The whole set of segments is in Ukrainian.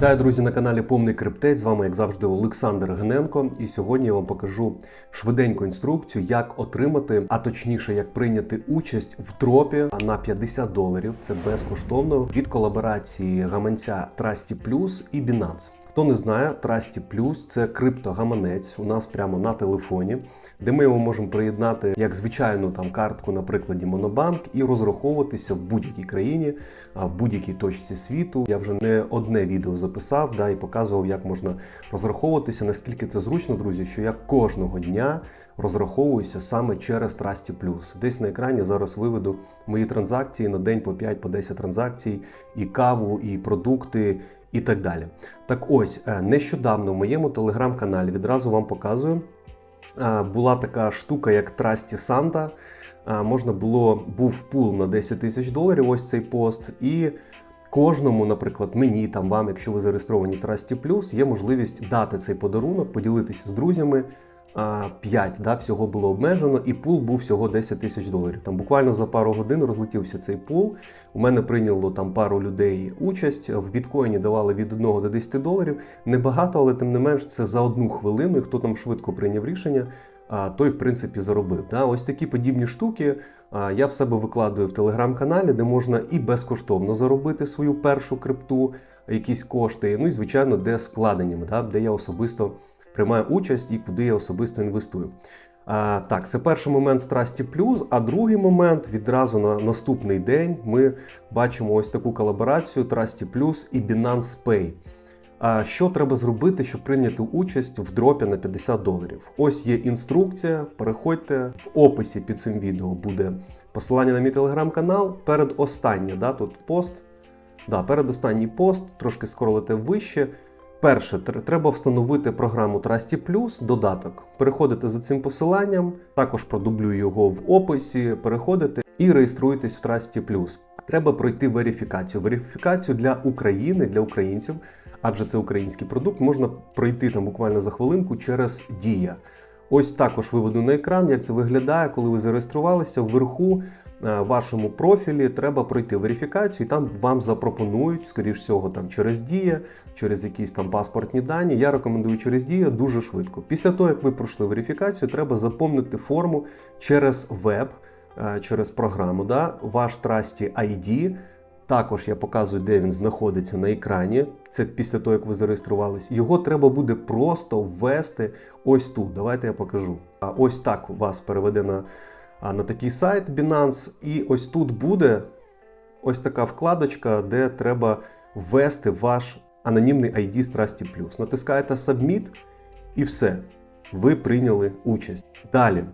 Вітаю, друзі, на каналі Повний Криптець. З вами, як завжди, Олександр Гненко. І сьогодні я вам покажу швиденьку інструкцію, як отримати, а точніше, як прийняти участь в дропі на 50 доларів. Це безкоштовно від колаборації гаманця Trusty Plus і Binance. Хто не знає, Trusty Plus – це криптогаманець у нас прямо на телефоні, де ми його можемо приєднати як звичайну там картку, на прикладі Монобанк, і розраховуватися в будь-якій країні, а в будь-якій точці світу. Я вже не одне відео записав, да, і показував, як можна розраховуватися, наскільки це зручно, друзі, що я кожного дня розраховуюся саме через Trusty Plus. Десь на екрані зараз виведу мої транзакції на день по 5 по 10 транзакцій, і каву, і продукти і так далі. Так ось, е, нещодавно в моєму телеграм-каналі відразу вам показую. е, Була така штука, як Trusty Santa. Е, Можна було, був пул на 10 тисяч доларів, ось цей пост. І кожному, наприклад, мені, там вам, якщо ви зареєстровані в Trusty Plus, є можливість дати цей подарунок, поділитися з друзями. 5, да, всього було обмежено, і пул був всього 10 тисяч доларів. Там буквально за пару годин розлетівся цей пул. У мене прийняло там пару людей участь. В біткоїні давали від 1 до 10 доларів. Небагато, але тим не менш, це за одну хвилину. І хто там швидко прийняв рішення, той в принципі заробив. Да? Ось такі подібні штуки. Я в себе викладаю в телеграм-каналі, де можна і безкоштовно заробити свою першу крипту, якісь кошти. Ну і звичайно, де з вкладеннями, да? де я особисто приймаю участь і куди я особисто інвестую. А, Так, це перший момент Страсті Плюс. А другий момент відразу на наступний день ми бачимо ось таку колаборацію Trusty Plus і Binance Pay. А що треба зробити, щоб прийняти участь в дропі на 50 доларів? Ось є інструкція. Переходьте в описі під цим відео буде посилання на мій телеграм-канал. Передостаннє, да, тут пост. Да, передостанній пост, трошки скролите вище. Перше, тр- треба встановити програму Trusty Plus, додаток. Переходите за цим посиланням, також продублюю його в описі, переходите і реєструєтесь в Trusty Plus. Треба пройти верифікацію. Верифікацію для України, для українців, адже це український продукт, можна пройти там буквально за хвилинку через Дія. Ось також виведу на екран, як це виглядає, коли ви зареєструвалися. Вверху е, вашому профілі треба пройти верифікацію, і там вам запропонують, скоріш всього, там через Дія, через якісь там паспортні дані. Я рекомендую через Дія дуже швидко. Після того, як ви пройшли верифікацію, треба заповнити форму через веб, е, через програму, да, ваш Trusty ID. Також я показую, де він знаходиться на екрані. Це після того, як ви зареєструвались. Його треба буде просто ввести ось тут. Давайте я покажу. А ось так вас переведе на, на такий сайт Binance. І ось тут буде ось така вкладочка, де треба ввести ваш анонімний ID Trusty Plus. Натискаєте Submit і все. Ви прийняли участь. Далі.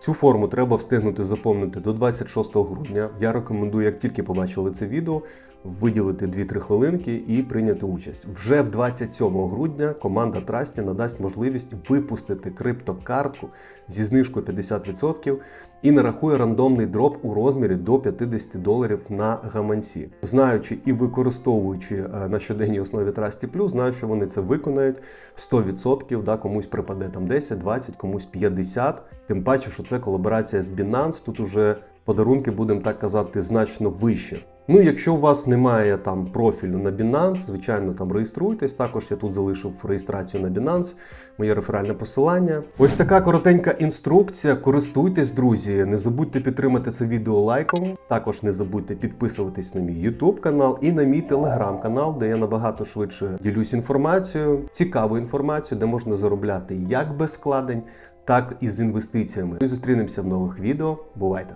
Цю форму треба встигнути заповнити до 26 грудня. Я рекомендую, як тільки побачили це відео, виділити 2-3 хвилинки і прийняти участь. Вже в 27 грудня команда Трасті надасть можливість випустити криптокартку зі знижкою 50% і нарахує рандомний дроп у розмірі до 50 доларів на гаманці. Знаючи і використовуючи е, на щоденній основі Trusty Plus, знаю, що вони це виконають 100%, да, комусь припаде там 10, 20, комусь 50. Тим паче, що це колаборація з Binance, тут уже подарунки, будемо так казати, значно вище. Ну, якщо у вас немає там профілю на Binance, звичайно, там реєструйтесь. Також я тут залишив реєстрацію на Binance, моє реферальне посилання. Ось така коротенька інструкція. Користуйтесь, друзі. Не забудьте підтримати це відео лайком. Також не забудьте підписуватись на мій YouTube канал і на мій Telegram канал, де я набагато швидше ділюсь інформацією, цікаву інформацію, де можна заробляти як без вкладень, так і з інвестиціями. І зустрінемося в нових відео. Бувайте!